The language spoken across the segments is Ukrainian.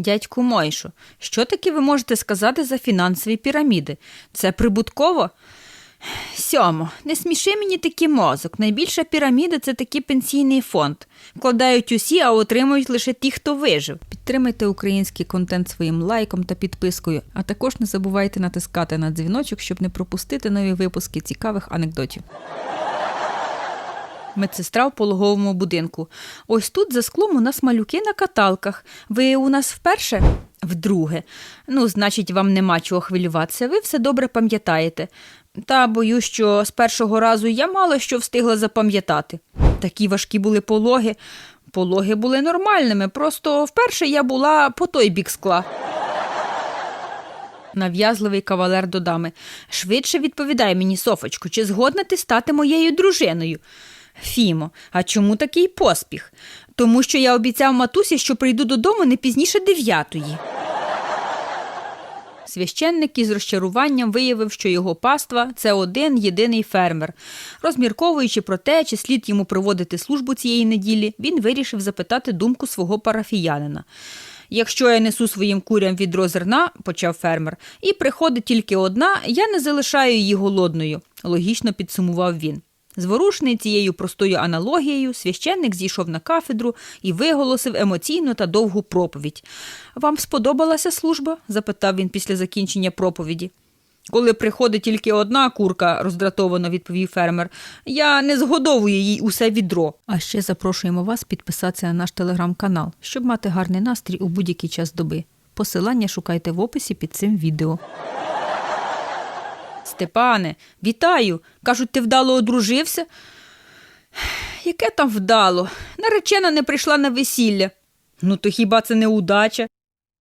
Дядьку Мойшу, що таке ви можете сказати за фінансові піраміди? Це прибутково? Сьомо, не сміши мені такий мозок. Найбільша піраміда це такий пенсійний фонд. Вкладають усі, а отримують лише ті, хто вижив. Підтримайте український контент своїм лайком та підпискою, а також не забувайте натискати на дзвіночок, щоб не пропустити нові випуски цікавих анекдотів. Медсестра в пологовому будинку. Ось тут за склом у нас малюки на каталках. Ви у нас вперше? Вдруге. Ну, значить, вам нема чого хвилюватися, ви все добре пам'ятаєте. Та боюсь, що з першого разу я мало що встигла запам'ятати. Такі важкі були пологи. Пологи були нормальними, просто вперше я була по той бік скла. Нав'язливий кавалер до дами. Швидше відповідай мені, Софочку, чи згодна ти стати моєю дружиною? Фімо, а чому такий поспіх? Тому що я обіцяв матусі, що прийду додому не пізніше дев'ятої. Священник із розчаруванням виявив, що його паства це один єдиний фермер. Розмірковуючи про те, чи слід йому проводити службу цієї неділі, він вирішив запитати думку свого парафіянина. Якщо я несу своїм курям відро зерна, почав фермер, і приходить тільки одна, я не залишаю її голодною, логічно підсумував він. Зворушений цією простою аналогією, священник зійшов на кафедру і виголосив емоційну та довгу проповідь. Вам сподобалася служба? запитав він після закінчення проповіді. Коли приходить тільки одна курка, роздратовано відповів фермер, я не згодовую їй усе відро. А ще запрошуємо вас підписатися на наш телеграм-канал, щоб мати гарний настрій у будь-який час доби. Посилання шукайте в описі під цим відео. Степане, вітаю. Кажуть, ти вдало одружився? Яке там вдало? Наречена не прийшла на весілля. Ну, то хіба це не удача?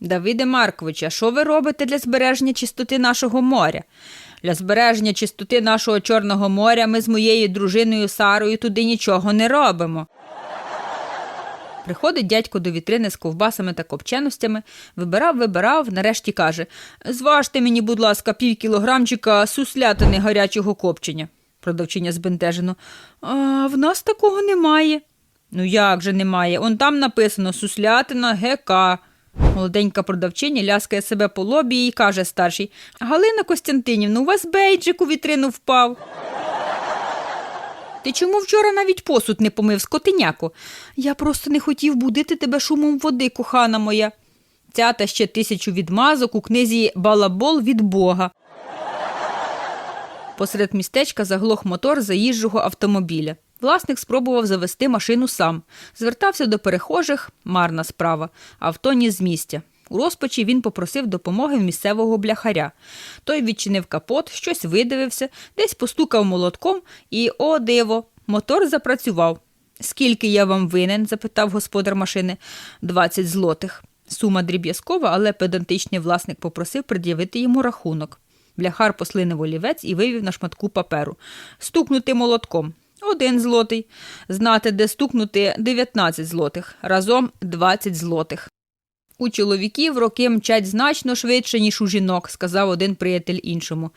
Давиде Марковича, що ви робите для збереження чистоти нашого моря? Для збереження чистоти нашого Чорного моря ми з моєю дружиною Сарою туди нічого не робимо. Приходить дядько до вітрини з ковбасами та копченостями, вибирав, вибирав, нарешті каже Зважте мені, будь ласка, пів кілограмчика суслятини гарячого копчення. Продавчиня збентежено. А в нас такого немає. Ну як же немає? Он там написано суслятина ГК. Молоденька продавчиня ляскає себе по лобі і каже старший Галина Костянтинівна, у вас бейджик у вітрину впав. Ти чому вчора навіть посуд не помив, скотиняко? Я просто не хотів будити тебе шумом води, кохана моя. Ця та ще тисячу відмазок у книзі Балабол від Бога. Посеред містечка заглох мотор заїжджого автомобіля. Власник спробував завести машину сам. Звертався до перехожих марна справа, авто ні з місця. У розпачі він попросив допомоги в місцевого бляхаря. Той відчинив капот, щось видивився, десь постукав молотком і, о, диво, мотор запрацював. Скільки я вам винен? запитав господар машини. Двадцять злотих. Сума дріб'язкова, але педантичний власник попросив пред'явити йому рахунок. Бляхар послинив олівець і вивів на шматку паперу. Стукнути молотком. Один злотий. Знати, де стукнути 19 злотих. Разом 20 злотих. У чоловіків роки мчать значно швидше, ніж у жінок, сказав один приятель іншому.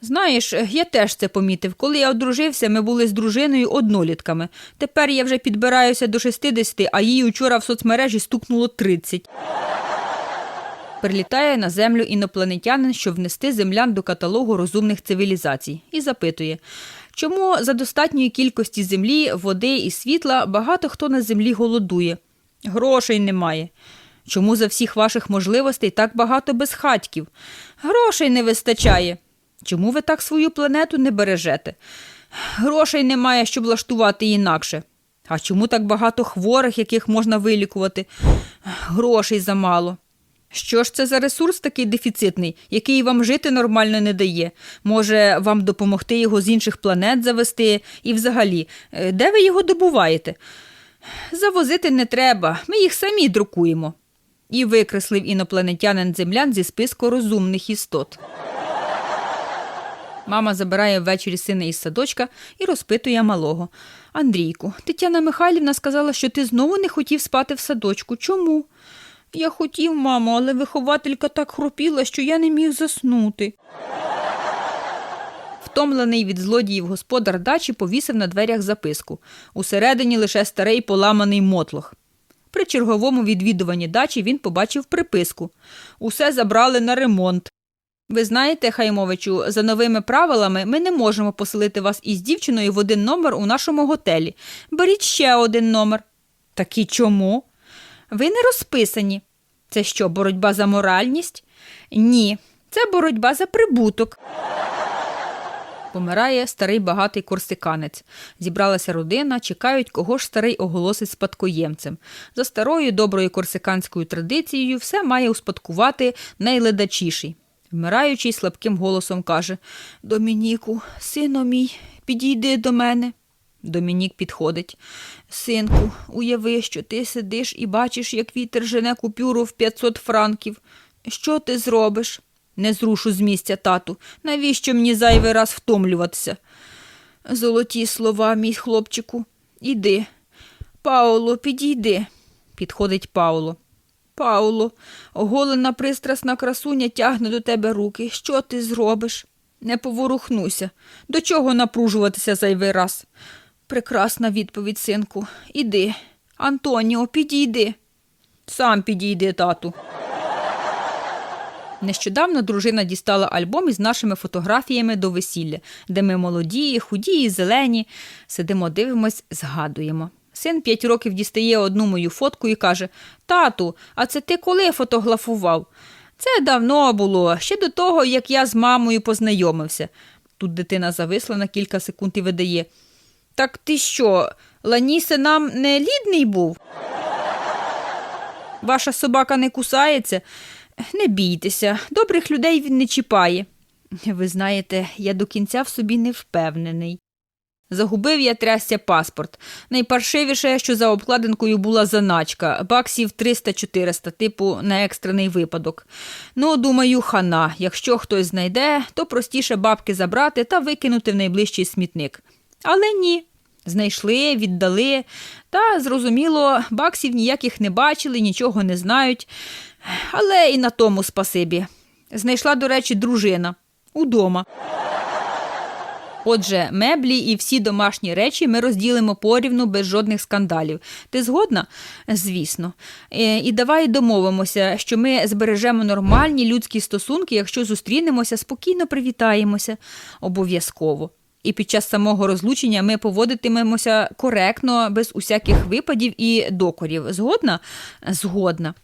Знаєш, я теж це помітив. Коли я одружився, ми були з дружиною однолітками. Тепер я вже підбираюся до 60, а їй учора в соцмережі стукнуло 30. Прилітає на землю інопланетянин, щоб внести землян до каталогу розумних цивілізацій, і запитує, чому за достатньої кількості землі, води і світла багато хто на землі голодує. Грошей немає. Чому за всіх ваших можливостей так багато безхатьків? Грошей не вистачає. Чому ви так свою планету не бережете? Грошей немає, щоб влаштувати інакше. А чому так багато хворих, яких можна вилікувати? Грошей замало. Що ж це за ресурс такий дефіцитний, який вам жити нормально не дає? Може, вам допомогти його з інших планет завести? І взагалі, е, де ви його добуваєте? Завозити не треба, ми їх самі друкуємо. І викреслив інопланетянин землян зі списку розумних істот. Мама забирає ввечері сина із садочка і розпитує малого. Андрійку, Тетяна Михайлівна сказала, що ти знову не хотів спати в садочку. Чому? Я хотів, мамо, але вихователька так хропіла, що я не міг заснути. Втомлений від злодіїв господар дачі повісив на дверях записку. Усередині лише старий поламаний мотлох. При черговому відвідуванні дачі він побачив приписку Усе забрали на ремонт. Ви знаєте, Хаймовичу, за новими правилами ми не можемо поселити вас із дівчиною в один номер у нашому готелі. Беріть ще один номер. Так і чому? Ви не розписані. Це що, боротьба за моральність? Ні, це боротьба за прибуток. Помирає старий багатий корсиканець. Зібралася родина, чекають, кого ж старий оголосить спадкоємцем. За старою доброю корсиканською традицією все має успадкувати найледачіший. Вмираючий слабким голосом каже Домініку, сино мій, підійди до мене. Домінік підходить. Синку, уяви, що ти сидиш і бачиш, як вітер жене купюру в 500 франків. Що ти зробиш? Не зрушу з місця, тату. Навіщо мені зайвий раз втомлюватися? Золоті слова, мій хлопчику. Іди. Пауло, підійди. Підходить Пауло. Пауло, оголена пристрасна красуня тягне до тебе руки. Що ти зробиш? Не поворухнуся. До чого напружуватися зайвий раз? Прекрасна відповідь, синку. Іди. Антоніо, підійди. Сам підійди, тату. Нещодавно дружина дістала альбом із нашими фотографіями до весілля, де ми молоді, худі і зелені. Сидимо, дивимось, згадуємо. Син п'ять років дістає одну мою фотку і каже: Тату, а це ти коли фотографував? Це давно було, ще до того, як я з мамою познайомився. Тут дитина зависла на кілька секунд і видає. Так ти що, Ланісе нам не лідний був? Ваша собака не кусається? Не бійтеся, добрих людей він не чіпає. Ви знаєте, я до кінця в собі не впевнений. Загубив я трясся паспорт. Найпаршивіше, що за обкладинкою була заначка, баксів 300-400, типу на екстрений випадок. Ну, думаю, хана. Якщо хтось знайде, то простіше бабки забрати та викинути в найближчий смітник. Але ні. Знайшли, віддали, та, зрозуміло, баксів ніяких не бачили, нічого не знають. Але і на тому спасибі. Знайшла, до речі, дружина удома. Отже, меблі і всі домашні речі ми розділимо порівну без жодних скандалів. Ти згодна? Звісно. Е, І давай домовимося, що ми збережемо нормальні людські стосунки, якщо зустрінемося, спокійно привітаємося. Обов'язково. І під час самого розлучення ми поводитимемося коректно, без усяких випадів і докорів. Згодна? Згодна.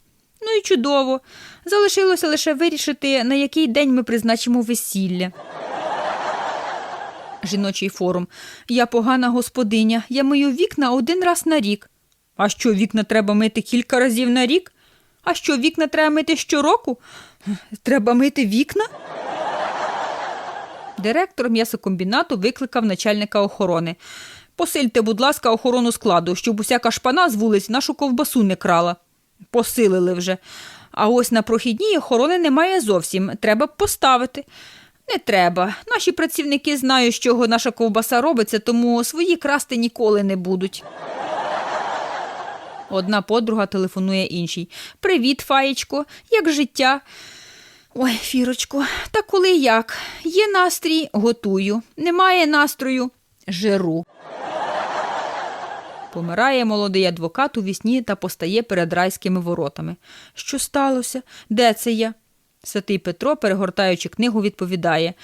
Ну і чудово. Залишилося лише вирішити, на який день ми призначимо весілля. Жіночий форум. Я погана господиня, я мию вікна один раз на рік. А що вікна треба мити кілька разів на рік? А що вікна треба мити щороку? Треба мити вікна? Директор м'ясокомбінату викликав начальника охорони. Посильте, будь ласка, охорону складу, щоб усяка шпана з вулиць нашу ковбасу не крала. Посилили вже. А ось на прохідній охорони немає зовсім. Треба б поставити. Не треба. Наші працівники знають, з чого наша ковбаса робиться, тому свої красти ніколи не будуть. Одна подруга телефонує іншій. Привіт, Фаєчко, як життя? Ой, Фірочко, та коли як? Є настрій, готую. Немає настрою, жиру. Помирає молодий адвокат у вісні та постає перед райськими воротами. Що сталося? Де це я? Святий Петро, перегортаючи книгу, відповідає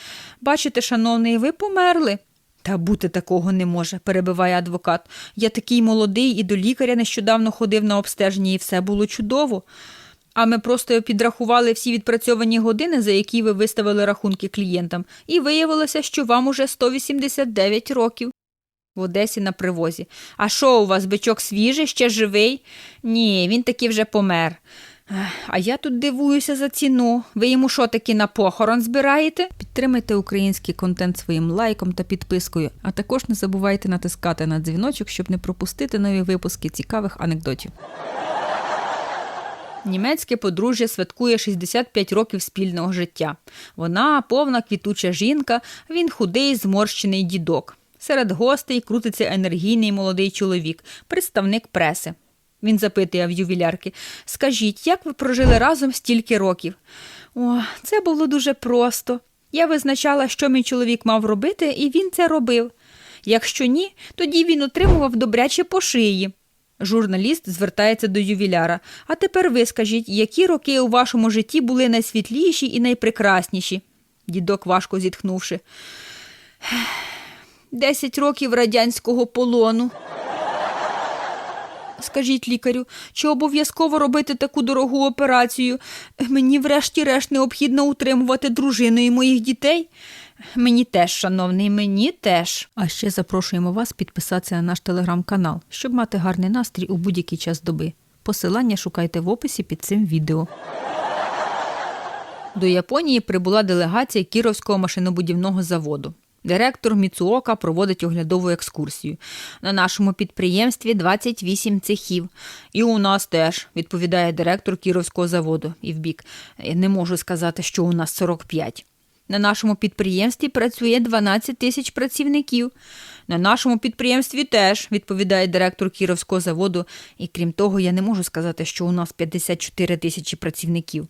Бачите, шановний, ви померли. Та бути такого не може, перебиває адвокат. Я такий молодий і до лікаря нещодавно ходив на обстеження, і все було чудово. А ми просто підрахували всі відпрацьовані години, за які ви виставили рахунки клієнтам, і виявилося, що вам уже 189 років. В Одесі на привозі. А що у вас, бичок свіжий, ще живий? Ні, він таки вже помер. А я тут дивуюся за ціну. Ви йому що таки на похорон збираєте? Підтримайте український контент своїм лайком та підпискою, а також не забувайте натискати на дзвіночок, щоб не пропустити нові випуски цікавих анекдотів. Німецьке подружжя святкує 65 років спільного життя. Вона повна квітуча жінка, він худий, зморщений дідок. Серед гостей крутиться енергійний молодий чоловік, представник преси. Він запитує в ювілярки Скажіть, як ви прожили разом стільки років? О, це було дуже просто. Я визначала, що мій чоловік мав робити, і він це робив. Якщо ні, тоді він отримував добряче по шиї. Журналіст звертається до ювіляра. А тепер ви скажіть, які роки у вашому житті були найсвітліші і найпрекрасніші? Дідок важко зітхнувши. Десять років радянського полону. Скажіть лікарю, чи обов'язково робити таку дорогу операцію? Мені, врешті-решт, необхідно утримувати дружину і моїх дітей. Мені теж, шановний, мені теж. А ще запрошуємо вас підписатися на наш телеграм-канал, щоб мати гарний настрій у будь-який час доби. Посилання шукайте в описі під цим відео. До Японії прибула делегація Кіровського машинобудівного заводу. Директор Міцуока проводить оглядову екскурсію. На нашому підприємстві 28 цехів. І у нас теж, відповідає директор Кіровського заводу. І вбік. «Я Не можу сказати, що у нас 45. На нашому підприємстві працює 12 тисяч працівників. На нашому підприємстві теж, відповідає директор Кіровського заводу. І крім того, я не можу сказати, що у нас 54 тисячі працівників.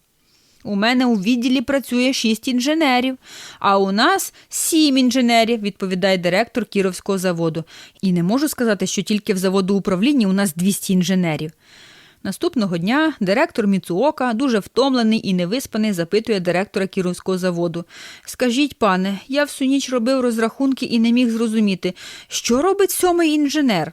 У мене у відділі працює шість інженерів, а у нас сім інженерів, відповідає директор Кіровського заводу. І не можу сказати, що тільки в заводу управління у нас 200 інженерів. Наступного дня директор Міцуока, дуже втомлений і невиспаний, запитує директора Кіровського заводу. Скажіть, пане, я всю ніч робив розрахунки і не міг зрозуміти, що робить сьомий інженер.